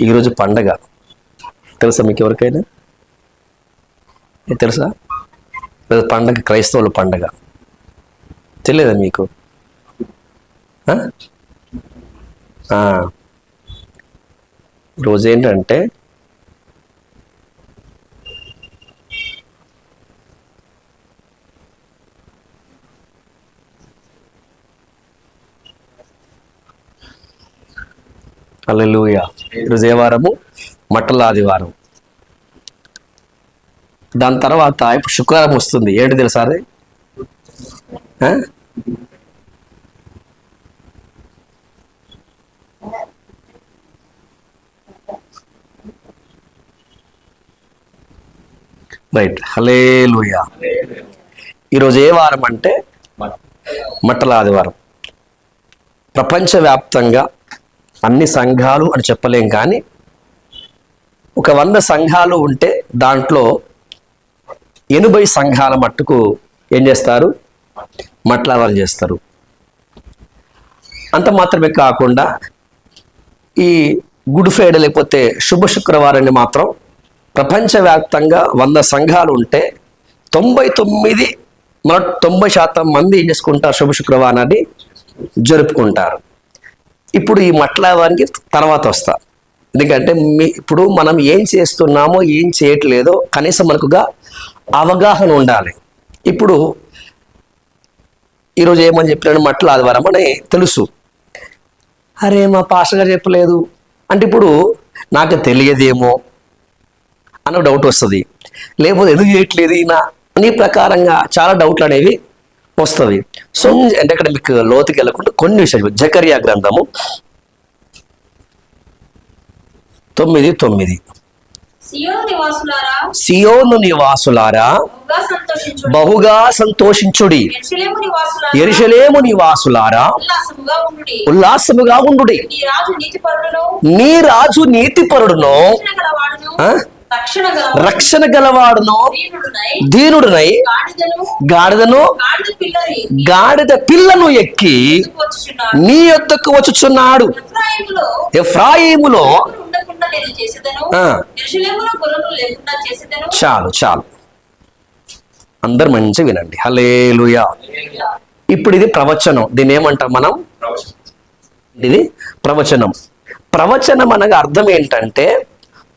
ఈరోజు పండగ. తెలుసా మీకు ఎవరికైనా? తెలుసా? పండగ క్రైస్తవుల పండగ. తెలియదా మీకు? రోజు ఈరోజు ఏంటంటే అల్లెలుయ ఈరోజు ఏ వారము మట్టల ఆదివారం దాని తర్వాత ఇప్పుడు శుక్రవారం వస్తుంది. ఏంటి తెలుసా అది? రైట్. హలే హలేలుయ ఈరోజు ఏ వారం అంటే? మట్టల ఆదివారం ప్రపంచవ్యాప్తంగా అన్ని సంఘాలు అని చెప్పలేం కానీ ఒక వంద సంఘాలు ఉంటే దాంట్లో ఎనభై సంఘాల మట్టుకు ఏం చేస్తారు? మట్లాదాలు చేస్తారు. అంత మాత్రమే కాకుండా ఈ గుడ్ ఫ్రైడే లేకపోతే శుభ శుక్రవారాన్ని మాత్రం ప్రపంచవ్యాప్తంగా వంద సంఘాలు ఉంటే తొంభై తొమ్మిది మన తొంభై శాతం మంది ఏం చేసుకుంటారు? శుభ శుక్రవారాన్ని జరుపుకుంటారు. ఇప్పుడు ఈ మట్లాదానికి తర్వాత వస్తా. ఎందుకంటే మీ ఇప్పుడు మనం ఏం చేస్తున్నామో ఏం చేయట్లేదో కనీసం మనకుగా అవగాహన ఉండాలి. ఇప్పుడు ఈరోజు ఏమని చెప్పినాడు? మట్ల ఆదివారం అని తెలుసు. అరే మా పాస్టర్ గారు చెప్పలేదు. అంటే ఇప్పుడు నాకు తెలియదేమో అన్న డౌట్ వస్తుంది. లేకపోతే ఎందుకు చేయట్లేదు ఈయన? నీ ప్రకారంగా చాలా డౌట్లు అనేవి వస్తుంది. సో అంటే అక్కడ మీకు లోతుకి వెళ్ళకుండా కొన్ని విషయాలు జకరియా గ్రంథము తొమ్మిది తొమ్మిది. సియోను నివాసులారా? బహుగా సంతోషించుడి. యెరూషలేము నివాసులారా? ఎరుషలేము నివాసులారా? ఉల్లాసముగా నీతిపరుడును. నీ రాజు నీతిపరుడును. రక్షణ గలవాడును దీనుడునై గాడిదను గాడిద పిల్లని గాడిద పిల్లను ఎక్కి నీ యొద్దకు వచ్చుచున్నాడు. ఎఫ్రాయిములో చాలు చాలు. అందరు మంచిగా వినండి. హలేలుయా ఇప్పుడు ఇది ప్రవచనం. దీన్ని ఏమంటాం మనం? ఇది ప్రవచనం. ప్రవచనం అనగా అర్థం ఏంటంటే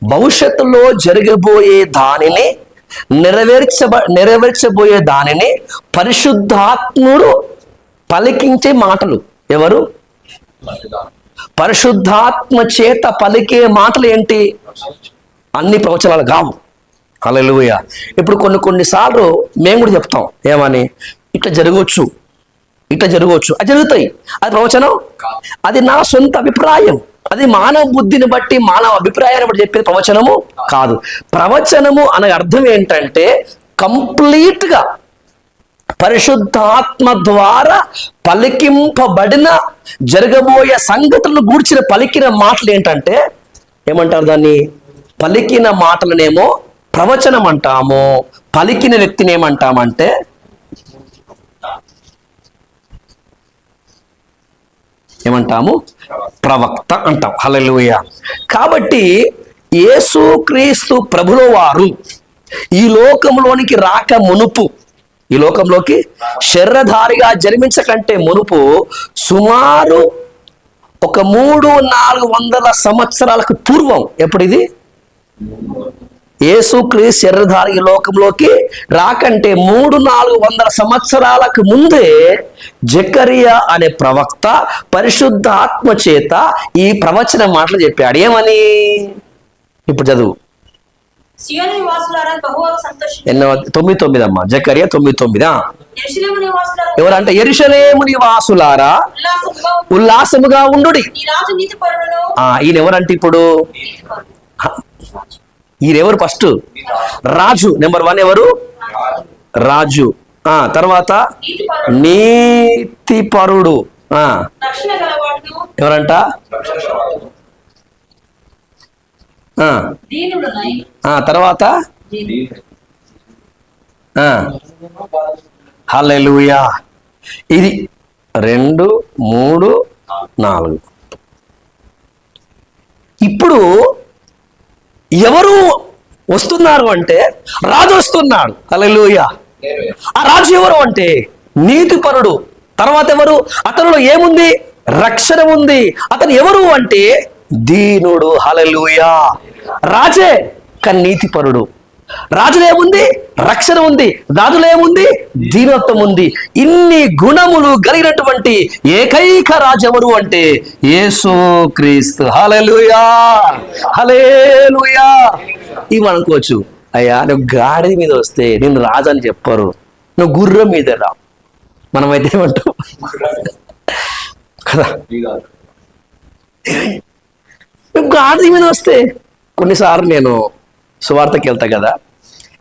భవిష్యత్తులో జరగబోయే దానిని నెరవేర్చబ నెరవేర్చబోయే దానిని పరిశుద్ధాత్ముడు పలికించే మాటలు. ఎవరు? పరిశుద్ధాత్మ చేత పలికే మాటలు ఏంటి? అన్ని ప్రవచనాలు కావు. హల్లెలూయా. ఇప్పుడు కొన్ని కొన్నిసార్లు మేము కూడా చెప్తాం. ఏమని? ఇట్లా జరగవచ్చు. ఇట్లా జరగవచ్చు. అది జరుగుతాయి. అది ప్రవచనం? అది నా సొంత అభిప్రాయం. అది మానవ బుద్ధిని బట్టి మానవ అభిప్రాయాన్ని బట్టి చెప్పేది ప్రవచనము కాదు. ప్రవచనము అనే అర్థం ఏంటంటే కంప్లీట్గా పరిశుద్ధాత్మ ద్వారా పలికింపబడిన జరగబోయే సంగతులను గూర్చిన పలికిన మాటలు ఏంటంటే ఏమంటారు దాన్ని? పలికిన మాటలనేమో ప్రవచనం అంటాము పలికిన వ్యక్తిని ఏమంటామంటే ఏమంటాము? ప్రవక్త అంటాం. హలలుయ కాబట్టి యేసుక్రీస్తు ప్రభుల వారు ఈ లోకంలోనికి రాక మునుపు ఈ లోకంలోకి శరీరధారిగా జన్మించకంటే మునుపు సుమారు ఒక మూడు నాలుగు వందల సంవత్సరాలకు పూర్వం ఎప్పుడు ఇది యేసుక్రీస్తు శరీరధారి లోకంలోకి రాకంటే మూడు నాలుగు వందల సంవత్సరాలకు ముందే జకరియా అనే ప్రవక్త పరిశుద్ధ ఆత్మ చేత ఈ ప్రవచన మాటలు చెప్పాడు. ఏమని? ఇప్పుడు చదువు. ఎన్నో తొమ్మిది తొమ్మిది అమ్మా. జకరియా తొమ్మిది తొమ్మిదా? ఎవరంటే? ఎరుషలేము నివాసులారా? ఉల్లాసముగా ఉండు. ఈయన ఎవరంటే ఇప్పుడు? ఈయన ఫస్ట్? రాజు. నెంబర్ వన్ ఎవరు? రాజు. ఆ తర్వాత నీతిపరుడు. ఆ. ఎవరంట? ఆ. ఆ తర్వాత? ఆ. ఇది రెండు మూడు నాలుగు. ఇప్పుడు ఎవరు వస్తున్నారు అంటే రాజు వస్తున్నాడు. హల్లెలూయ. ఆ రాజు ఎవరు అంటే? నీతిపరుడు. తర్వాత ఎవరు? అతనిలో ఏముంది? రక్షణ ఉంది. అతను ఎవరు అంటే? దీనుడు. హలలుయా రాజే కన్నీతిపరుడు రాజులేముంది? రక్షణ ఉంది రాజులేముంది దీనత్వం ఉంది ఇన్ని గుణములు కలిగినటువంటి ఏకైక రాజు అంటే యేసు క్రీస్తు. హలలుయా హలేలుయా ఇవి అనుకోవచ్చు అయ్యా నువ్వు గాడి మీద వస్తే నేను రాజు అని చెప్పరు. నువ్వు గుర్రం మీద రా. మనమైతే ఏమంటాం? కదా? నువ్వు గాడి మీద వస్తే కొన్నిసార్లు నేను సువార్తకి వెళ్తా కదా.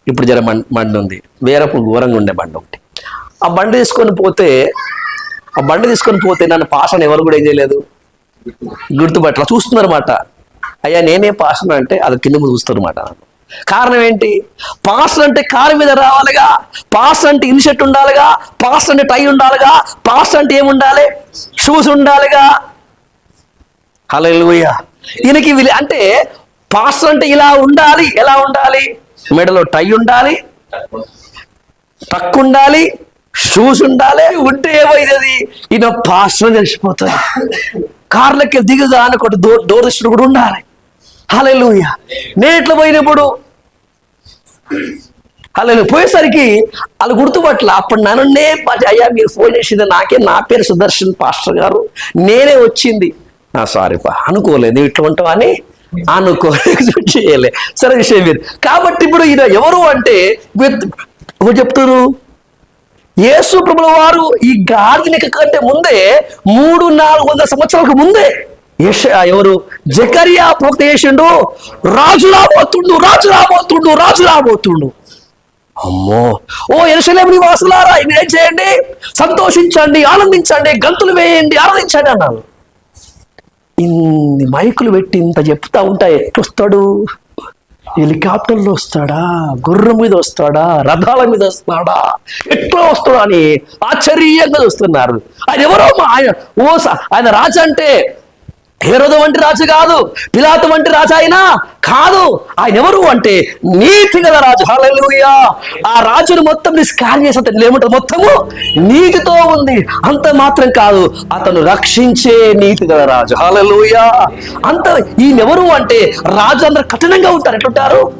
ఇప్పుడు జర బండి ఉంది. వేరప్పుడు ఘోరంగా ఉండే బండి ఒకటి. ఆ బండి తీసుకొని పోతే ఆ బండి తీసుకొని పోతే నన్ను పాసన ఎవరు కూడా ఏం చేయలేదు. గుర్తుపట్ల చూస్తున్నారన్నమాట. అయ్యా నేనే పాషన్ అంటే అది కింద ముందు చూస్తారు కారణం ఏంటి? పాస్ అంటే కారు మీద రావాలిగా. పాస్ అంటే ఇన్షర్ట్ ఉండాలిగా. పాస్ అంటే టై ఉండాలిగా. పాస్ అంటే ఏముండాలి షూస్ ఉండాలిగా. హలో ఈయనకి అంటే పాస్టర్ అంటే ఇలా ఉండాలి ఎలా ఉండాలి? మెడలో టై ఉండాలి టక్ ఉండాలి షూస్ ఉండాలి ఉంటే ఏమైతుంది? ఈయన పాస్టర్ తెలిసిపోతుంది కార్లకి దిగుగా అని ఒకటి డోర్ ఇష్టం కూడా ఉండాలి. హల్లెలూయా. నేను ఇట్లా పోయినప్పుడు అలా పోయేసరికి వాళ్ళు గుర్తుపట్ల అప్పుడు నన్ను నే అయ్యా మీరు ఫోన్ చేసింది నాకే నా పేరు సుదర్శన్ పాస్టర్ గారు. నేనే వచ్చింది. సారీ పా అనుకోలేదు ఇట్లా ఉంటామని అనుకో చేయలే సరే విషయం మీరు కాబట్టి ఇప్పుడు ఈయన ఎవరు అంటే ఎవరు చెప్తారు యేసు ప్రభుల వారు ఈ గాడిని కంటే ముందే మూడు నాలుగు వందల సంవత్సరాలకు ముందే యెష ఎవరు? జకరియా ప్రవక్త చేసిండు రాజు రాబోతుండు రాజు రాబోతుండు రాజు రాబోతుండు అమ్మో! ఓ ఎరుసలేం నివాసులారా ఏం చేయండి? సంతోషించండి ఆనందించండి గంతులు వేయండి ఆనందించండి అన్నాను ఇన్ని మైకులు పెట్టి ఇంత చెప్తా ఉంటా ఎట్లొస్తాడు హెలికాప్టర్లో వస్తాడా? గుర్రం మీద వస్తాడా? రథాల మీద వస్తాడా? ఎట్లా వస్తాడా అని ఆశ్చర్యంగా చూస్తున్నారు. ఆయన ఎవరో ఆయన? ఓ ఆయన రాజు అంటే హేరోదు వంటి రాజు కాదు పిలాతు వంటి రాజు అయినా కాదు. ఆయన ఎవరు అంటే నీతి గల రాజు. హల్లెలూయా. ఆ రాజును మొత్తం నిష్కారం స్కాన్ చేసి అతను ఏమంటారు మొత్తము నీతితో ఉంది. అంత మాత్రం కాదు అతను రక్షించే నీతి గల రాజు. హల్లెలూయా. అంత ఈయన ఎవరు అంటే రాజు అందరు కఠినంగా ఉంటారు. ఎట్లుంటారు?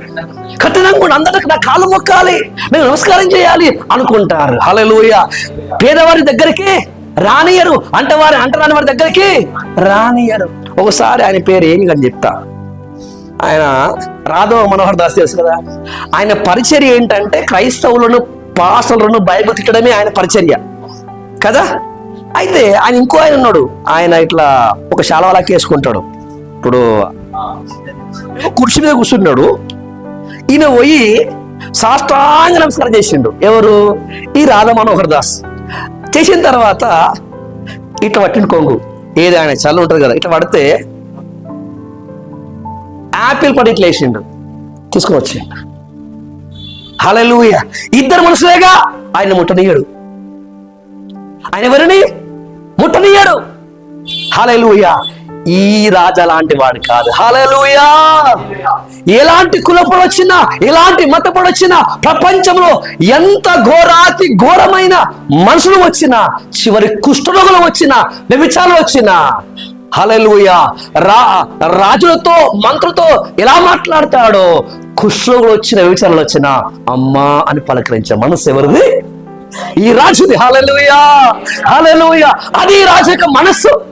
కఠినంగా ఉండి అందరికి నా కాలు మొక్కాలి నేను నమస్కారం చేయాలి అనుకుంటారు. హల్లెలూయా. పేదవారి దగ్గరికి రానియరు అంటే వారు అంటరాని వారి దగ్గరికి రానియరు. ఒకసారి ఆయన పేరు ఏమి అని చెప్తా. ఆయన రాధవ మనోహర్ దాస్ తెలుసు కదా? ఆయన పరిచర్య ఏంటంటే క్రైస్తవులను పాసలను బైబిల్ తిట్టడమే ఆయన పరిచర్య. కదా? అయితే ఆయన ఇంకో ఆయన ఉన్నాడు. ఆయన ఇట్లా ఒక శాలవలా వేసుకుంటాడు. ఇప్పుడు కుర్చీ మీద కూర్చున్నాడు. ఈయన పోయి సాష్టాంగ నమస్కారం చేసిండు. ఎవరు? ఈ రాధ మనోహర్ దాస్. చేసిన తర్వాత ఇట్లా పట్టిన కొంగు. ఏది ఆయన చల్ల ఉంటుంది కదా ఇట్లా పడితే యాపిల్ పడి ఇట్లా వేసిండు. తీసుకువచ్చి. హలలుయ ఇద్దరు మనుషులేగా ఆయన ముట్టనీయడు ఆయన ఎవరిని? ముట్టనీయడు హలలుయ ఈ రాజా లాంటి వాడు కాదు. హలలుయా ఎలాంటి కులపడు వచ్చినా ఎలాంటి మతపడు వచ్చినా ప్రపంచంలో ఎంత ఘోరాతి ఘోరమైన మనుషులు వచ్చినా చివరి కుష్ఠరోగులు వచ్చినా వ్యభిచారులు వచ్చినా హలలుయా రా రాజులతో మంత్రులతో ఎలా మాట్లాడతాడో కుష్ఠరోగులు వచ్చిన వ్యభిచారాలు వచ్చినా అమ్మా అని పలకరించే మనసు ఎవరిది? ఈ రాజుది. హలలుయా హలలుయా అది రాజు యొక్క మనస్సు.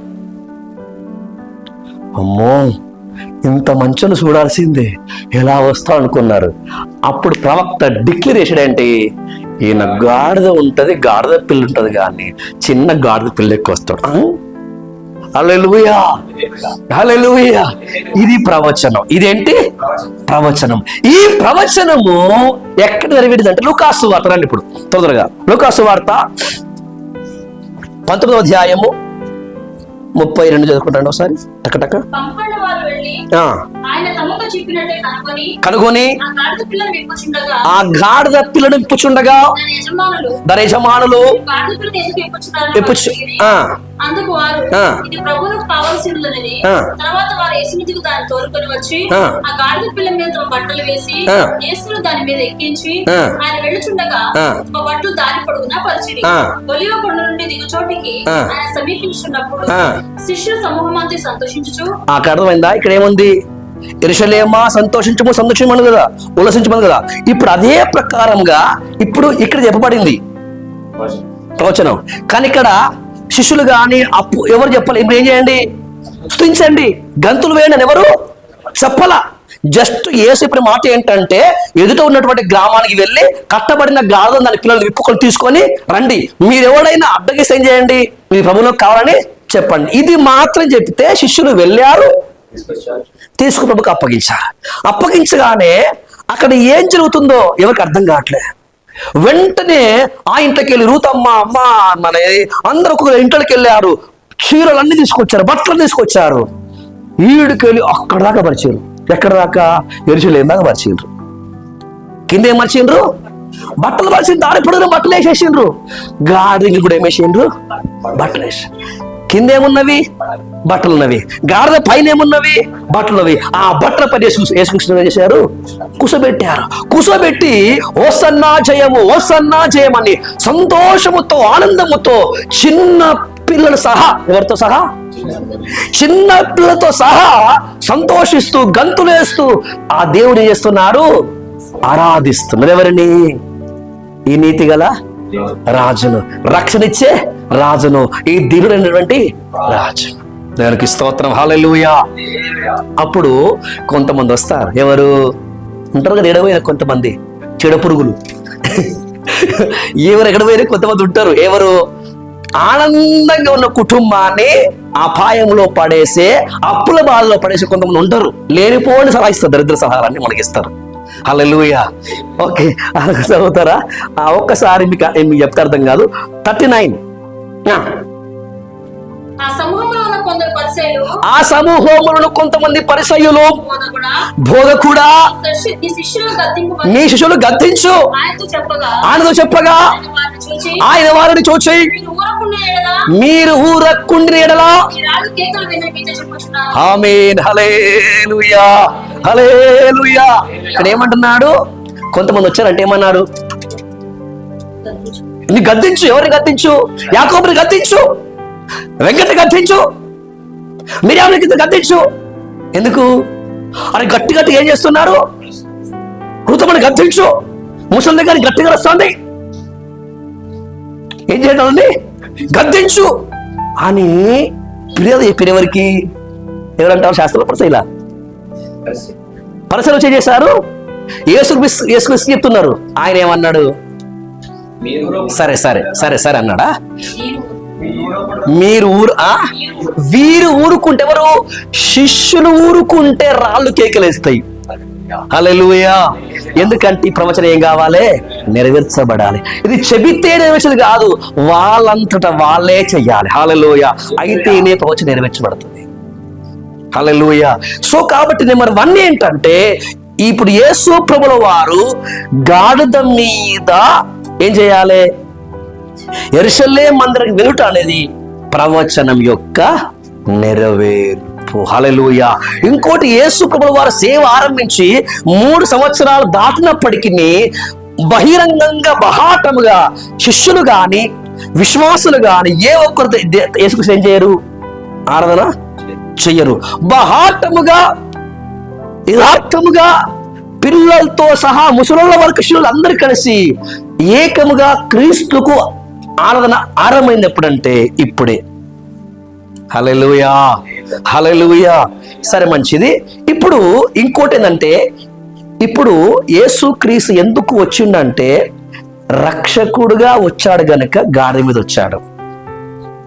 అమ్మో ఇంత మంచును చూడాల్సిందే. ఎలా వస్తా అనుకున్నారు. అప్పుడు ప్రవక్త డిక్లేర్ చేసాడంటే ఈయన గాడిద ఉంటుంది గాడిద పిల్ల ఉంటుంది కానీ చిన్న గాడిద పిల్ల ఎక్కువ వస్తాడు. Hallelujah hallelujah! ఇది ప్రవచనం. ఇదేంటి? ప్రవచనం. ఈ ప్రవచనము ఎక్కడ జరిగేది అంటే లుకాసు వార్త రండి ఇప్పుడు. తొందరగా. లుకాసు వార్త పంతొమ్మిదవ అధ్యాయము ముప్పై రెండు చదువుకుంటాండి ఒకసారి. టక ఆ కనుగొని ఆ గాడిద పిల్లని ఆ ఇప్పుచుండగా దాని యజమానులు దాని యజమానులు గాడిద పిల్లని ఎందుకు విప్పుచున్నారు ఇప్పుచు ఆ అందుకు వారు ఆ. ఇది ప్రభువులకు కావాల్సిందని ఆ. తర్వాత వారు యేసుమితికి దాన్ని తోలుకొని వచ్చి ఆ. ఆ గాడిద పిల్ల మీద తమ బట్టలు వేసి ఆ. యేసును దాని మీద ఎక్కించి ఆ. ఆయన వెళ్ళుచుండగా ఆ. బట్టలు దారి పొడుగునా పరిచిడి ఆ. ఒలివ కొండ నుండి దిగుచోటికి ఆ. ఆయన సమీపించున్నప్పుడు ఆ. శిష్యుల సమూహం అంతా సంతోషించుచు అక్కడ అర్థమైందా ఇక్కడ ఉంది. ఇరుషలేమా సంతోషించము సంతోషించమను కదా ఉల్లసించమను కదా. ఇప్పుడు అదే ప్రకారంగా ఇప్పుడు ఇక్కడ చెప్పబడింది. ప్రవచనం. కానీ ఇక్కడ శిష్యులు కానీ అప్పు ఎవరు చెప్పాలి? ఇప్పుడు ఏం చేయండి? స్తుతించండి. గంతులు వేయండి ఎవరు చెప్పాల. జస్ట్ ఏసు ఇప్పుడు మాట ఏంటంటే ఎదుట ఉన్నటువంటి గ్రామానికి వెళ్ళి కట్టబడిన గాధం దాని పిల్లలు విప్పుకొని తీసుకొని రండి. మీరు ఎవడైనా అడ్డగిస్తే ఏం చేయండి? మీ ప్రభువులకు కావాలని చెప్పండి. ఇది మాత్రం చెప్తే శిష్యులు వెళ్ళారు తీసుకు ప్రభుకి అప్పగించారు. అప్పగించగానే అక్కడ ఏం జరుగుతుందో ఎవరికి అర్థం కావట్లే. వెంటనే ఆ ఇంట్లోకి వెళ్ళి రూతమ్మ అమ్మ మన అందరూ ఒక ఇంట్లోకి వెళ్ళారు చీరలు అన్ని తీసుకొచ్చారు బట్టలు తీసుకొచ్చారు. ఈడికి వెళ్ళి అక్కడ దాకా పరిచారు ఎక్కడ దాకా? ఎరుచులేం దాకా పరిచిండ్రు కింద ఏం మర్చిండ్రు బట్టలు పరిచిన దారి పొడుగున బట్టలు వేసేసిండ్రు గాడికి కూడా ఏమేసిండ్రు బట్టలు వేసి కిందేమున్నవి? బట్టలున్నవి. గాడిద పైన ఏమున్నవి బట్టలున్నవి. ఆ బట్టల పని యేసు యేసుకృష్ణ చేశారు కుసబెట్టారు. కుసబెట్టి ఓసన్నా జయము ఓసన్నా జయమని సంతోషముతో ఆనందముతో చిన్న పిల్లలు సహా ఎవరితో సహా? చిన్న పిల్లలతో సహా సంతోషిస్తూ గంతులేస్తూ ఆ దేవుడు చేస్తున్నారు ఆరాధిస్తున్నారు ఎవరిని? ఈ నీతి గల రాజును రక్షణ ఇచ్చే రాజును ఈ దిగుడైనటువంటి రాజు. దానికి స్తోత్రం. హాలూయా అప్పుడు కొంతమంది వస్తారు. ఎవరు? ఉంటారు కదా ఎడవైన కొంతమంది. చెడ పురుగులు. ఎవరు ఎక్కడ పోయినా కొంతమంది ఉంటారు. ఎవరు? ఆనందంగా ఉన్న కుటుంబాన్ని అపాయంలో పడేసే అప్పుల బాధలో పడేసే కొంతమంది ఉంటారు. లేనిపోని సలహా ఇస్తారు దరిద్ర సలహాలన్నీ మనకి ఇస్తారు ఓకే చదువుతారా ఆ ఒక్కసారి మీకు మీకు చెప్తే అర్థం కాదు. థర్టీ నైన్ ఆ సమూహంలో సమూహములను కొంతమంది పరిసయ్యులు బోధకుడా నీ శిష్యులు గద్దించు. ఆయనతో చెప్పగా ఆయన వారిని చూచి మీరు ఊరకుండా ఎడలా ఆమేన్. హలేలుయా హలేలుయా ఇక్కడ ఏమంటున్నాడు? కొంతమంది వచ్చారంటే ఏమన్నారు నీ గద్దించు. ఎవరిని గద్దించు? యాకోబుని గద్దించు. వెంకట గద్దించు. మిర్యాలని గద్దించు. ఎందుకు? అరే గట్టి గట్టి ఏం చేస్తున్నారు? కృతమని గద్దించు. ముసలి దగ్గర గట్టిగా వస్తుంది ఏం చేయడం గద్దించు. అని ఫిర్యాదు చెప్పారు ఎవరికి? ఎవరంటారు శాస్త్రంలో పరిశైలా? పరిశీలన చేశారు? యేసుక్రీస్తు యేసుక్రీస్తు చెప్తున్నారు. ఆయన ఏమన్నాడు? సరే సరే సరే సరే అన్నాడా? మీరు ఊరు ఆ? వీరు ఊరుకుంటే ఎవరు? శిష్యులు ఊరుకుంటే రాళ్ళు కేకలేస్తాయి. అలెలుయా ఎందుకంటే ఈ ప్రవచనం ఏం కావాలి? నెరవేర్చబడాలి. ఇది చెబితే నెరవేర్చదు కాదు వాళ్ళంతట వాళ్ళే చెయ్యాలి. హలలోయ అయితేనే ప్రవచనం నెరవేర్చబడుతుంది. హలలోయ సో కాబట్టి నెంబర్ వన్ ఏంటంటే ఇప్పుడు యేసు ప్రభుల వారు గాడిద మీద ఏం చేయాలి? ఎరుసల్లే మందిరం వెలుట అనేది ప్రవచనం యొక్క నెరవేర్పు. హలలుయ ఇంకోటి యేసు ప్రభుల వారు సేవ ఆరంభించి మూడు సంవత్సరాలు దాటినప్పటికీ బహిరంగంగా బహాటముగా శిష్యులు గాని విశ్వాసులు గాని ఏ ఒక్కరు యేసుకు ఏం చేయరు? ఆరాధన చెయ్యరు. బహాటముగా యథార్థముగా పిల్లలతో సహా ముసలి వరకు శిష్యులు అందరు కలిసి ఏకముగా క్రీస్తుకు ఆరాధన ఆరంభమైనప్పుడంటే ఇప్పుడే. హలలుయా హలలుయా సరే మంచిది. ఇప్పుడు ఇంకోటి ఏంటంటే ఇప్పుడు యేసు క్రీస్తు ఎందుకు వచ్చిండంటే రక్షకుడుగా వచ్చాడు గనక గాడి మీద వచ్చాడు.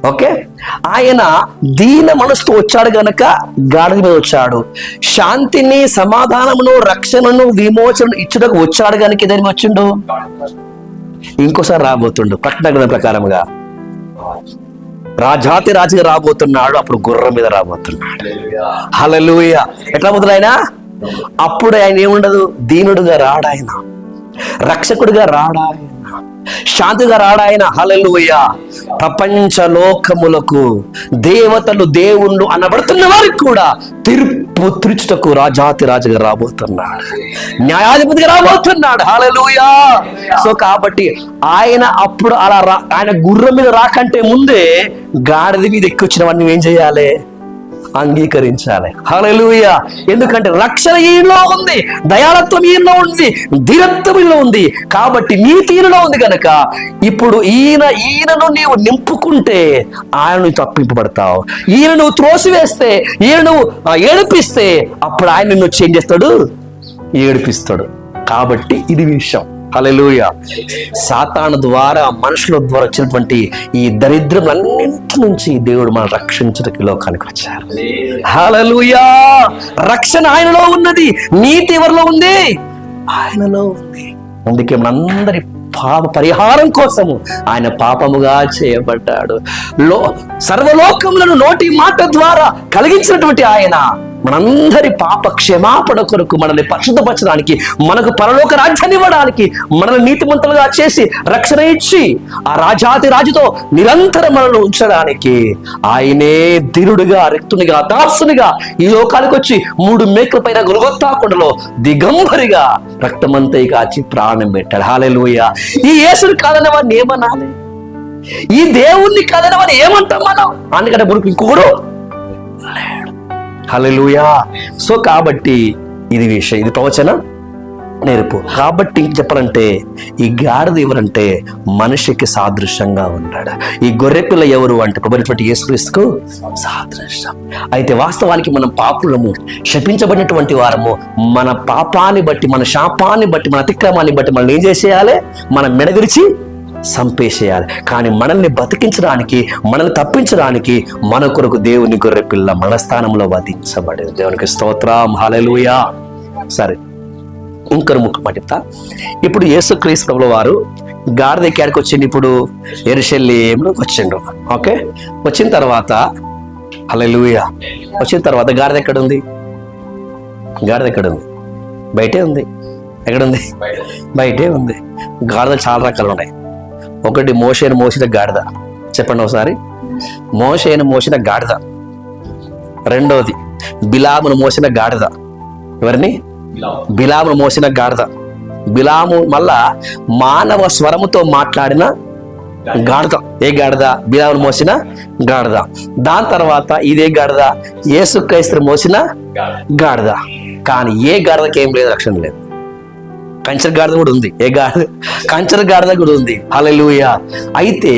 ఓకే? ఆయన దీన మనసుతో వచ్చాడు గనక గాడి మీద వచ్చాడు. శాంతిని సమాధానమును రక్షణను విమోచనను ఇచ్చుటకు వచ్చాడు గనక ఏదైనా వచ్చిండు? ఇంకోసారి రాబోతుండు ప్రకటన ప్రకారంగా రాజాతి రాజుగా రాబోతున్నాడు అప్పుడు గుర్రం మీద రాబోతున్నాడు. హలలుయ ఎట్లా పోతుంది ఆయన? అప్పుడు ఆయన ఏముండదు? దీనుడుగా రాడాయన. రక్షకుడిగా రాడాయన. శాంతిగా రాడాయన హలలుయ ప్రపంచ లోకములకు దేవతలు దేవుళ్ళు అనబడుతున్న వారికి కూడా తీర్పు తీర్చుటకు రాజాతి రాజుగా రాబోతున్నాడు. న్యాయాధిపతిగా రాబోతున్నాడు. హలలుయా సో కాబట్టి ఆయన అప్పుడు అలా రా ఆయన గుర్రం మీద రాకంటే ముందే గాడిద మీద ఎక్కొచ్చిన వాడిని ఏం చేయాలి? అంగీకరించాలి. హలలుయ ఎందుకంటే రక్షణ ఈయనలో ఉంది దయాళత్వం ఈయనలో ఉంది ధీరత్వం ఈయనలో ఉంది. కాబట్టి నీ తీరులో ఉంది కనుక ఇప్పుడు ఈయన ఈయనను నీవు నింపుకుంటే ఆయనను తప్పింపబడతావు. ఈయన నువ్వు త్రోసివేస్తే ఈయన నువ్వు ఏడిపిస్తే అప్పుడు ఆయన నిన్ను చేంజ్ చేస్తాడు? ఏడిపిస్తాడు. కాబట్టి ఇది విషయం. హల్లెలూయా. సాతాను ద్వారా మనుషుల ద్వారా వచ్చినటువంటి ఈ దరిద్రములన్నింటి నుంచి దేవుడు మనం రక్షించడానికి లోకానికి వచ్చారు. హలలుయా రక్షణ ఆయనలో ఉన్నది నీతి ఎవరిలో ఉంది? ఆయనలో ఉంది. అందుకే మనందరి పాప పరిహారం కోసము ఆయన పాపముగా చేయబడ్డాడు. లో సర్వలోకములను నోటి మాట ద్వారా కలిగించినటువంటి ఆయన మనందరి పాప క్షమాపణ కొరకు మనల్ని పరిశుద్ధపరచడానికి మనకు పరలోక రాజ్యాన్ని ఇవ్వడానికి మనల్ని నీతిమంతులుగా చేసి రక్షణ ఇచ్చి ఆ రాజాతి రాజుతో నిరంతరం మనల్ని ఉంచడానికి ఆయనే ధీరుడుగా రిక్తునిగా దాసునిగా ఈ లోకానికి వచ్చి మూడు మేకల పైన గురుగొత్తా కొండలో దిగంబరిగా రక్తమంతై కాచి ప్రాణం పెట్టాడు. హాలేలుయ ఈ యేసుని కాదని వాడిని ఏమనాలి? ఈ దేవుణ్ణి కాదని వాడిని ఏమంటాం మనం? అందుకంటే మురికి ఇంకొకడు హలలుయా సో కాబట్టి ఇది విషయం ఇది ప్రవచన నేర్పు. కాబట్టి చెప్పాలంటే ఈ గాడిద ఎవరంటే మనిషికి సాదృశ్యంగా ఉన్నాడు. ఈ గొర్రెపిల్ల ఎవరు అంటే ప్రభుత్వ యేసుక్రీస్తుకు సాదృశ్యం. అయితే వాస్తవానికి మనం పాపులము శపించబడినటువంటి వారము మన పాపాన్ని బట్టి మన శాపాన్ని బట్టి మన అతిక్రమాన్ని బట్టి మనం ఏం చేసేయాలి? మనం మెడగిరిచి సంపేసేయాలి. కానీ మనల్ని బతికించడానికి మనల్ని తప్పించడానికి మన కొరకు దేవుని గొర్రె పిల్ల మన స్థానంలో వధించబడింది. దేవునికి స్తోత్రం. హల్లెలూయా. సరే ఇంకొక ముక్క మాట చెప్తా ఇప్పుడు యేసుక్రీస్తు ప్రభుల వారు గాడిద ఎక్కడికి వచ్చిండు ఇప్పుడు ఎరుశల్యంలో వచ్చిండు. ఓకే? వచ్చిన తర్వాత హల్లెలూయా. వచ్చిన తర్వాత గాడిద ఎక్కడ ఉంది గాడిద ఎక్కడ ఉంది బయటే ఉంది. ఎక్కడుంది? బయటే ఉంది. గాడిద చాలా రకాలు ఉన్నాయి. ఒకటి మోషేను మోసిన గాడిద. చెప్పండి ఒకసారి. మోషేను మోసిన గాడిద. రెండవది బిలామును మోసిన గాడిద. ఎవరిని? బిలామును మోసిన గాడిద. బిలాము మళ్ళా మానవ స్వరముతో మాట్లాడిన గాడిద. ఏ గాడిద? బిలామును మోసిన గాడిద. దాని తర్వాత ఇదే గాడిద యేసు క్రైస్తు మోసిన గాడిద. కానీ ఏ గాడిదకి ఏం లేదు రక్షణ లేదు. కంచర్ గాడిద కూడా ఉంది. ఏ గాడిద? కంచర్ గాడిద కూడా ఉంది. హలలుయ అయితే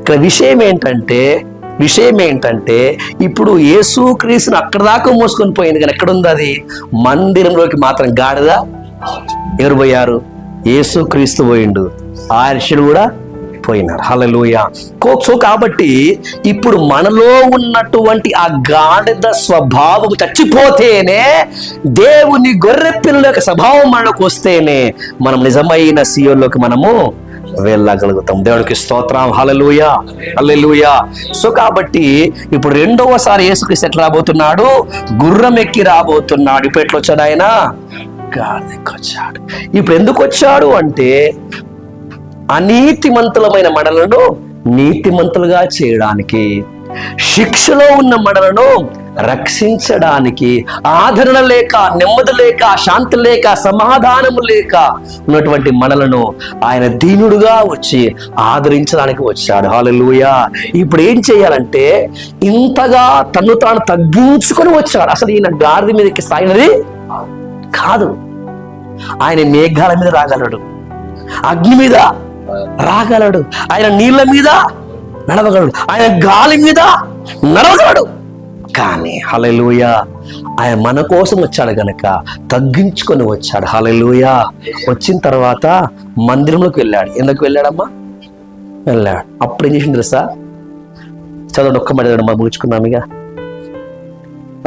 ఇక్కడ విషయం ఏంటంటే విషయం ఏంటంటే ఇప్పుడు యేసు క్రీస్తుని అక్కడ దాకా మోసుకొని పోయింది కానీ ఎక్కడ ఉంది అది? మందిరంలోకి మాత్రం గాడిద. ఎవరు పోయారు? యేసు క్రీస్తు పోయిండు. ఆ కూడా పోయినారు హల్లెలూయ. కో- సో కాబట్టి ఇప్పుడు మనలో ఉన్నటువంటి ఆ గాడిద స్వభావం చచ్చిపోతేనే దేవుని గొర్రె పిల్లల యొక్క స్వభావం మనకు వస్తేనే మనం నిజమైన సీయోలోకి మనము వెళ్ళగలుగుతాం. దేవునికి స్తోత్రం. హల్లెలూయ. హల్లెలూయ. సో కాబట్టి ఇప్పుడు రెండవసారి యేసుక్రీస్తు ఎట్లా రాబోతున్నాడు? గుర్రం ఎక్కి రాబోతున్నాడు. ఇప్పుడు ఎట్లొచ్చాడు ఆయన? గాడిద వచ్చాడు ఇప్పుడు ఎందుకు వచ్చాడు అంటే అనీతిమంతులమైన మడలను నీతిమంతులుగా చేయడానికి శిక్షలో ఉన్న మడలను రక్షించడానికి ఆదరణ లేక నెమ్మది లేక శాంతి లేక సమాధానము లేక ఉన్నటువంటి మనలను ఆయన దీనుడుగా వచ్చి ఆదరించడానికి వచ్చాడు. హాలూయా ఇప్పుడు ఏం చేయాలంటే ఇంతగా తను తాను తగ్గించుకొని వచ్చాడు. అసలు ఈయన గాడిద మీదకి సాగినది కాదు. ఆయన మేఘాల మీద రాగలడు. అగ్ని మీద రాగలడు. ఆయన నీళ్ళ మీద నడవగలడు. ఆయన గాలి మీద నడవగలడు. కానీ హలలుయ ఆయన మన కోసం వచ్చాడు గనక తగ్గించుకొని వచ్చాడు. హలలుయ వచ్చిన తర్వాత మందిరంలోకి వెళ్ళాడు. ఎందుకు వెళ్ళాడమ్మా? వెళ్ళాడు. అప్పుడు ఏం చేసింది తెలుసా? చదవండి ఒక్క మాట మా ముగించుకున్నాం ఇక.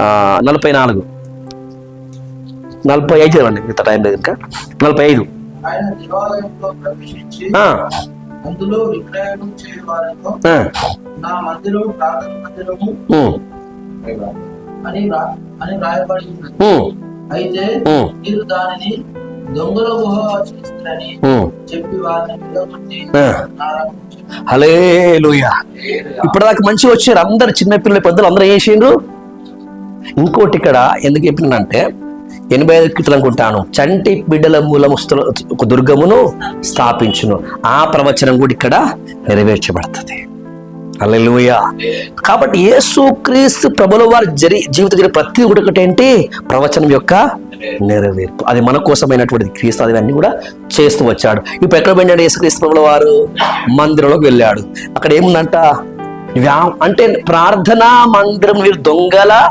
ఆ, నలభై నాలుగు. నలభై ఐదు చదవండి ఇంత టైం లేదు ఇంకా. నలభై ఐదు. ఆయన దేవాలయంలో ప్రవేశించి అందులో విక్రయం చేయు వారితో ఆ, నా మందిరం ప్రార్థన మందిరము అని అని రాయబడి అయితే మీరు దానిని దొంగల గుహ చూస్తుందని ఉమ్. చెప్పి వారిని. హలే ఇప్పటిదాకా మంచిగా వచ్చారు అందరు చిన్నపిల్లలు పెద్దలు అందరూ ఏం చేసిండ్రు? ఇంకోటి ఇక్కడ ఎందుకు చెప్పినంటే ఎనభై ఐదు కీర్తనలు అనుకుంటాను చంటి బిడ్డల మూలము ఒక దుర్గమును స్థాపించును. ఆ ప్రవచనం కూడా ఇక్కడ నెరవేర్చబడుతుంది. హల్లెలూయ. కాబట్టి యేసు క్రీస్తు ప్రభుల వారి జరి జీవిత జరిగిన ప్రతి ఒకటి ఏంటి? ప్రవచనం యొక్క నెరవేర్పు. అది మన కోసమైనటువంటి క్రీస్తు అది అన్ని కూడా చేస్తూ వచ్చాడు. ఇప్పుడు ఎక్కడ వెళ్ళాడు యేసు క్రీస్తు ప్రభుల వారు? మందిరంలోకి వెళ్ళాడు. అక్కడ ఏముందంట? అంటే ప్రార్థనా మందిరం మీరు దొంగల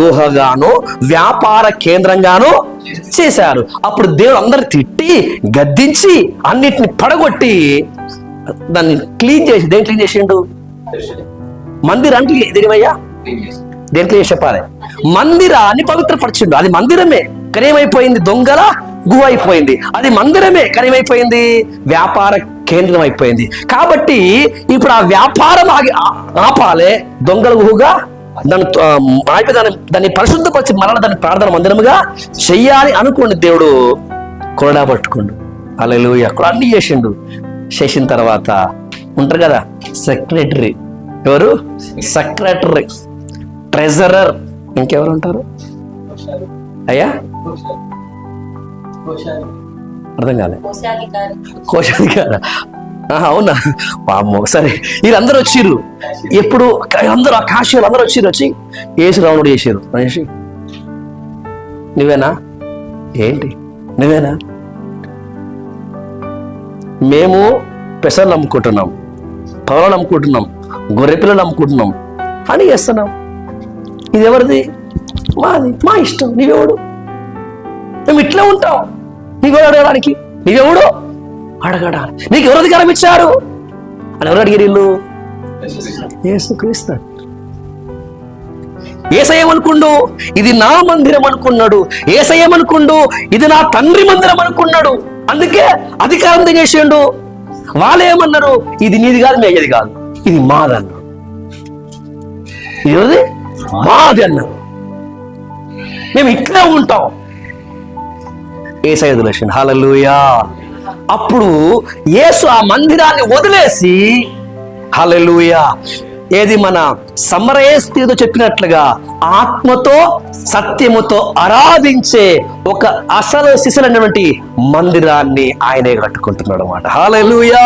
గుహగాను వ్యాపార కేంద్రంగాను చేశారు. అప్పుడు దేవుడు అందరు తిట్టి గద్దించి అన్నిటిని పడగొట్టి దాన్ని క్లీన్ చేసి దేని క్లీన్ చేసిండు? మందిరానికి దేనివయ్యా దేని క్లీన్ చేసి చెప్పాలి? మందిరాన్ని పవిత్రపరిచిండు. అది మందిరమే. కానీ ఏమైపోయింది దొంగల గుహ అయిపోయింది. అది మందిరమే. కానీ ఏమైపోయింది వ్యాపార కేంద్రం అయిపోయింది కాబట్టి ఇప్పుడు ఆ వ్యాపారం ఆగి ఆపాలే దొంగల ఊహగా దాన్ని ఆ, ఆపి దాన్ని దాన్ని పరిశుద్ధపరిచి మరల దాన్ని ప్రార్థన మందిరముగా చెయ్యాలి అనుకోండి దేవుడు. కొరడా పట్టుకుండు. అలెలుయ అన్ని చేసిండు. చేసిన తర్వాత ఉంటారు కదా సెక్రటరీ. ఎవరు? సెక్రటరీ. ట్రెజరర్. ఇంకెవరు ఉంటారు? అయ్యా? అర్థం కాలే. కోశాధికారి. అవునా? వామ్మో సరే వీళ్ళందరూ వచ్చిర్రు. ఎప్పుడు అందరూ ఆ కాశీలు అందరూ వచ్చిర్రు వచ్చి ఏసు రావణుడు చేసారు అనేసి నువ్వేనా? ఏంటి? నువ్వేనా? మేము పెసర్లు అమ్ముకుంటున్నాం పొలాలు అమ్ముకుంటున్నాం గొర్రె పిల్లలు అమ్ముకుంటున్నాం అని చేస్తున్నాం. ఇది ఎవరిది? మాది. మా ఇష్టం. నీవెవడు మేము ఇట్లా ఉంటాం నీకెవరు అడగడానికి? నీవెవడు అడగడానికి నీకు ఎవరు అధికారం ఇచ్చారు? అని ఎవరు అడిగారు వీళ్ళు? యేసుక్రీస్తు. ఏసయ్యమనుకుండు ఇది నా మందిరం అనుకున్నాడు. ఏసయ్యమనుకుండు ఇది నా తండ్రి మందిరం అనుకున్నాడు. అందుకే అధికారం చేసిండు వాళ్ళు ఏమన్నారు? ఇది నీది కాదు మీ కాదు. ఇది మాదన్నారు ఇది మాది అన్నారు. మేము ఇట్లే ఉంటాం. ఏసయ్య వదిలేసిండు హలలుయా అప్పుడు యేసు ఆ మందిరాన్ని వదిలేసి హలలుయా ఏది మన సమరయస్థితితో చెప్పినట్లుగా ఆత్మతో సత్యముతో ఆరాధించే ఒక అసలు శిశులైనటువంటి మందిరాన్ని ఆయనే కట్టుకుంటున్నాడు అనమాట హాలూయా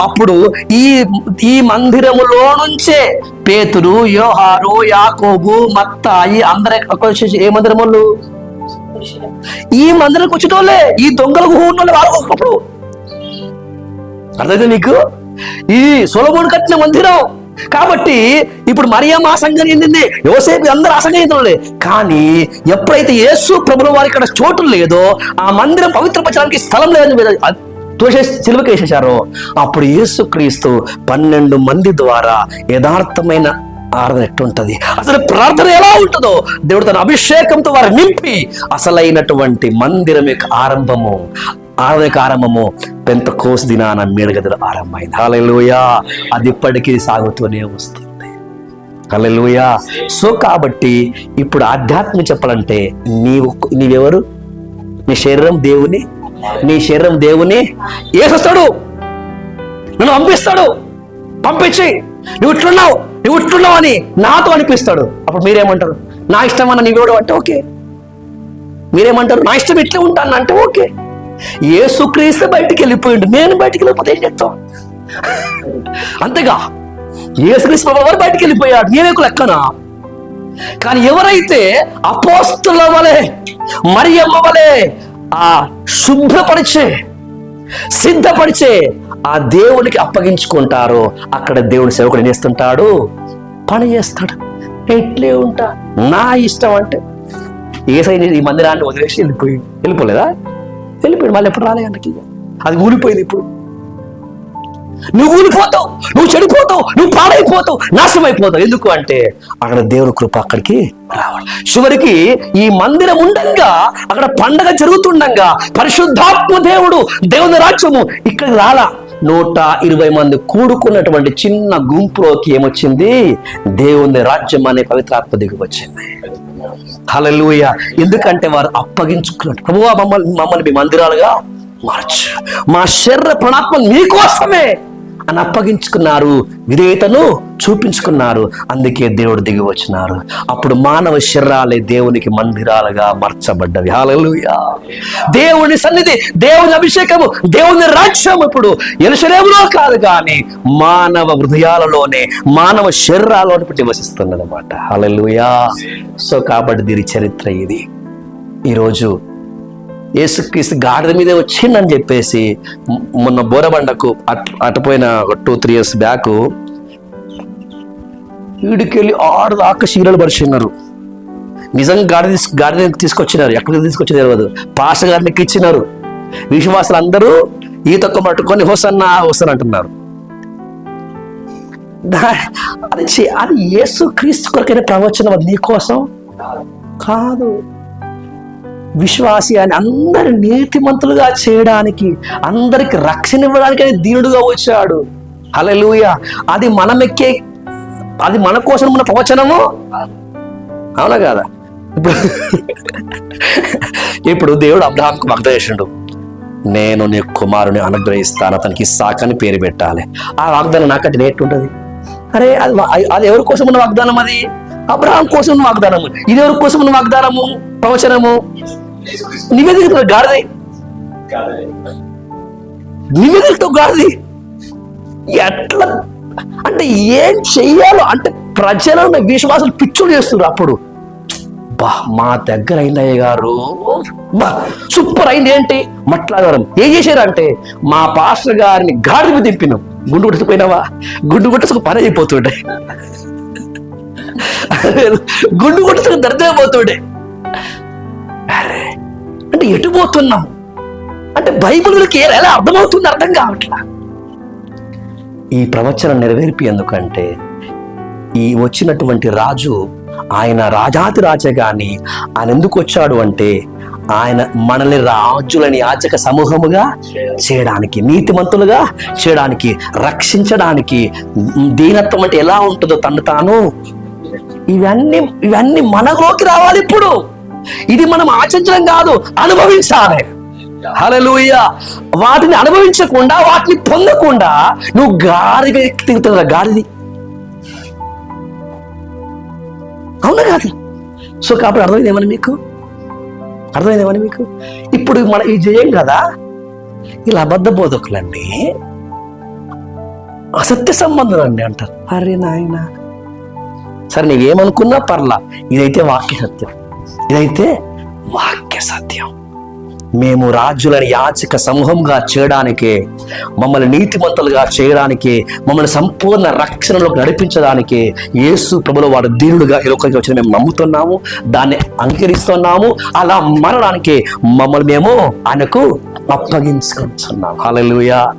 అప్పుడు ఈ ఈ మందిరములో నుంచే పేతురు యోహారు యాకోబు మత్తాయి అందరూ ఏ మందిరములు? ఈ మందిరానికి వచ్చేటోళ్ళే ఈ దొంగల గుహ వాళ్ళు ఒకప్పుడు అర్థమైతే నీకు? ఈ సులభుడు కట్టిన మందిరం. కాబట్టి ఇప్పుడు మరియమ్మ ఆ సంఘం చెందింది యోసేపు అందరూ ఆ సంఘం కానీ ఎప్పుడైతే యేసు ప్రభుల వారి ఇక్కడ చోటు లేదో ఆ మందిరం పవిత్రపరచడానికి స్థలం లేదని మీద తోసేసి అప్పుడు యేసు క్రీస్తు పన్నెండు మంది ద్వారా యథార్థమైన ఆరాధన ఎట్టుంటది అసలు ప్రార్థన ఎలా ఉంటుందో? దేవుడు తన అభిషేకంతో వారు నింపి అసలైనటువంటి మందిరం యొక్క ఆరంభము ఆరాధన యొక్క ఆరంభము పెంత కోసు దినాన మేడగదులు ఆరంభమైంది. హల్లెలూయా. అది ఇప్పటికీ సాగుతూనే వస్తుంది. హలలుయా సో కాబట్టి ఇప్పుడు ఆధ్యాత్మిక చెప్పాలంటే నీవు నీవెవరు? నీ శరీరం దేవుని నీ శరీరం దేవుని. ఏసొస్తాడు. నన్ను పంపిస్తాడు. పంపించి. నువ్వు ఇట్లున్నావు. నువ్వు ఇట్లున్నావు అని నాతో అనిపిస్తాడు. అప్పుడు మీరేమంటారు? నా ఇష్టం అన్న నీవేడు అంటే ఓకే. మీరేమంటారు? నా ఇష్టం ఇట్లే ఉంటాను అంటే ఓకే. ఏసుక్రీస్తు బయటికి వెళ్ళిపోయిండు. నేను బయటికి వెళ్ళిపోతే ఏం చెప్తాం అంతేగా. ఏసుక్రీస్తు ప్రభు బయటికి వెళ్ళిపోయాడు? నేనేకు లెక్కనా? కానీ ఎవరైతే అపోస్తుల వలె మరియమ్మ వలె ఆ శుభ్రపరిచే సిద్ధపరిచే ఆ దేవునికి అప్పగించుకుంటారో అక్కడ దేవుని సేవకుడు ఏం చేస్తుంటాడు? పని చేస్తాడు. ఎట్లే ఉంటా? నా ఇష్టం అంటే. ఏసై ఈ మందిరాన్ని వదిలేసి వెళ్ళిపోయి వెళ్ళిపోలేదా? వెళ్ళిపోయాడు. మళ్ళీ ఎప్పుడు రాలే అది ఊరిపోయింది ఇప్పుడు. నువ్వు ఊలిపోతావు నువ్వు చెడిపోతావు నువ్వు పాడైపోతావు నాశనం ఎందుకు అంటే అక్కడ దేవుని కృప అక్కడికి రావాలి. చివరికి ఈ మందిరం ఉండంగా అక్కడ పండగ జరుగుతుండగా పరిశుద్ధాత్మ దేవుడు దేవుని రాజ్యము ఇక్కడికి రాలా. నూట ఇరవై మంది కూడుకున్నటువంటి చిన్న గుంపులోకి ఏమొచ్చింది? దేవుని రాజ్యం అనే పవిత్రాత్మ దిగి వచ్చింది. హల్లెలూయా. ఎందుకంటే వారు అప్పగించుకున్నారు ప్రభువా మమ్మల్ని మమ్మల్ని మీ మందిరాలుగా మార్చు. మా శరీర ప్రణాత్మ నీకోసమే అని అప్పగించుకున్నారు. విధేయతను చూపించుకున్నారు. అందుకే దేవుడు దిగి వచ్చినారు. అప్పుడు మానవ శరీరాలే దేవునికి మందిరాలుగా మార్చబడ్డవి. హల్లెలూయా. దేవుని సన్నిధి దేవుని అభిషేకము దేవుని రాజ్యం ఇప్పుడు ఎలుసలేములో కాదు కానీ మానవ హృదయాలలోనే మానవ శరీరాల్లో పెట్టి వసిస్తున్నది అనమాట హల్లెలూయా. సో కాబట్టి దీని చరిత్ర ఇది. ఈరోజు యేసుక్రీస్తు గాడిద మీదే వచ్చిందని చెప్పేసి మొన్న బోరబండకు అట్ అటుపోయిన ఒక టూ త్రీ ఇయర్స్ బ్యాక్ వీడికెళ్ళి ఆరు దాకా శీలలు పరిచిన్నారు నిజంగా గాడి తీసు గాడిద తీసుకొచ్చినారు? ఎక్కడికి తీసుకొచ్చి తెలియదు పాష గారిని ఇచ్చినారు. విశ్వాసులు అందరూ ఈత పట్టుకొని హోసన్న హోసన్ అంటున్నారు. అది అది యేసు క్రీస్తు కొరకైన ప్రవచనం అది నీకోసం? కాదు. విశ్వాసి అని అందరి నీతిమంతులుగా చేయడానికి అందరికి రక్షణ ఇవ్వడానికి ఆయన దీనుడుగా వచ్చాడు. హల్లెలూయ. అది మనం ఎక్కే అది మన కోసం ఉన్న ప్రవచనము? అవునా కాదా? ఇప్పుడు ఇప్పుడు దేవుడు అబ్రహాంకు భక్త చేసిండు. నేను నీ కుమారుని అనుగ్రహిస్తాను అతనికి సాకని అని పేరు పెట్టాలి. ఆ వాగ్దానం నాకంటే రేట్ ఉంటుంది. అరే అది అది ఎవరి కోసం ఉన్న వాగ్దానం అది? అబ్రహాం కోసం ఉన్న వాగ్దానము ఇది కోసం ఉన్న వాగ్దానము ప్రవచనము నివేదికతో గాడిది. నివేదికతో గాడిది. ఎట్లా? అంటే ఏం చెయ్యాలో? అంటే ప్రజలను విశ్వాసం పిచ్చులు చేస్తున్నారు అప్పుడు. బా మా దగ్గర అయింది అయ్య గారు బా సూపర్ అయింది ఏంటి? మట్లాగారం ఏం చేశారంటే మా పాస్టర్ గారిని గాడి దింపినాం. గుండు కొట్టుకుపోయినావా గుండు కొట్టుకు పని అయిపోతుండే. గుండు కొట్టుకు దర్దైపోతుండే అరే అంటే ఎటు పోతున్నాం అంటే బైబిల్కి ఎలా అర్థమవుతుంది అర్థం కావట్లా? ఈ ప్రవచనం నెరవేర్పి ఎందుకంటే ఈ వచ్చినటువంటి రాజు ఆయన రాజాతి రాజే కానీ ఆయన ఎందుకు వచ్చాడు అంటే ఆయన మనల్ని రాజులని యాచక సమూహముగా చేయడానికి నీతిమంతులుగా చేయడానికి రక్షించడానికి దీనత్వం అంటే ఎలా ఉంటుందో తను తాను ఇవన్నీ ఇవన్నీ మనలోకి రావాలి ఇప్పుడు. ఇది మనం ఆచరించడం కాదు అనుభవించాలి. హలలుయ వాటిని అనుభవించకుండా వాటిని పొందకుండా నువ్వు గాడి తిరుగుతున్నా గాడిది అవునా కాదు? సో కాబట్టి అర్థమైంది ఏమని మీకు? అర్థమైంది ఏమని మీకు? ఇప్పుడు మన ఈ జయం కదా? ఇలా అబద్ధ బోధకులండి అసత్య సంబంధం అండి అంటారు. అరే నాయనా సరే నువ్వేమనుకున్నా పర్లా. ఇదైతే వాక్య సత్యం ఇదైతే వాక్య సత్యం మేము రాజులని యాచక సమూహంగా చేయడానికే మమ్మల్ని నీతిమంతులుగా చేయడానికి మమ్మల్ని సంపూర్ణ రక్షణలోకి నడిపించడానికి యేసు ప్రభులు వాడు దీనుడుగా ఈ వచ్చిన మేము నమ్ముతున్నాము దాన్ని అంగీకరిస్తున్నాము అలా మరణానికి మమ్మల్ని మేము ఆయనకు అప్పగించుకుంటున్నాం హల్లెలూయా.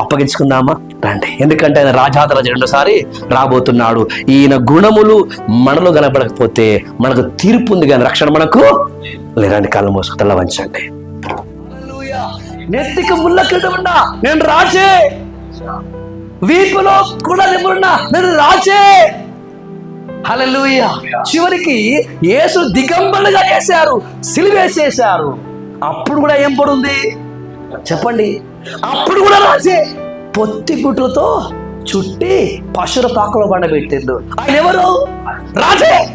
అప్పగించుకుందామా? రండి. ఎందుకంటే ఆయన రాజాతరాజు రెండోసారి రాబోతున్నాడు. ఈయన గుణములు మనలో కనపడకపోతే మనకు తీర్పు ఉంది కానీ రక్షణ మనకు లేరండి కళ్ళు మోసుకు తెల్ల వంచండి. నెత్తికి ముళ్ళ కింద ఉన్నా నేను రాజే. వీపులో కూడా నిపుణున్నా నేను రాజే. హలలుయ చివరికి యేసు దిగంబలుగా చేశారు సిలివేసేశారు. అప్పుడు కూడా ఏం పడుంది? చెప్పండి. అప్పుడు కూడా రాజే. పొత్తి గుడ్లతో చుట్టి పశుర పాకలో బండబెట్టిండు ఆయన ఎవరు? రాజే.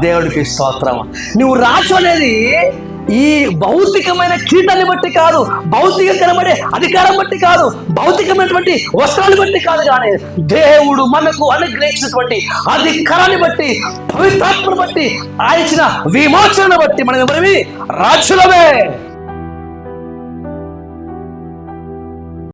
దేవుడికి స్తోత్రం. నువ్వు రాజు అనేది ఈ భౌతికమైన కీటాన్ని బట్టి కాదు భౌతిక కనబడే అధికారం బట్టి కాదు భౌతికమైనటువంటి వస్త్రాన్ని బట్టి కాదు కానీ దేవుడు మనకు అనుగ్రహించినటువంటి అధికారాన్ని బట్టి పవిత్రాత్మను బట్టి ఆయన ఇచ్చిన విమోచన బట్టి మనం ఎవరివి? రాజులమే.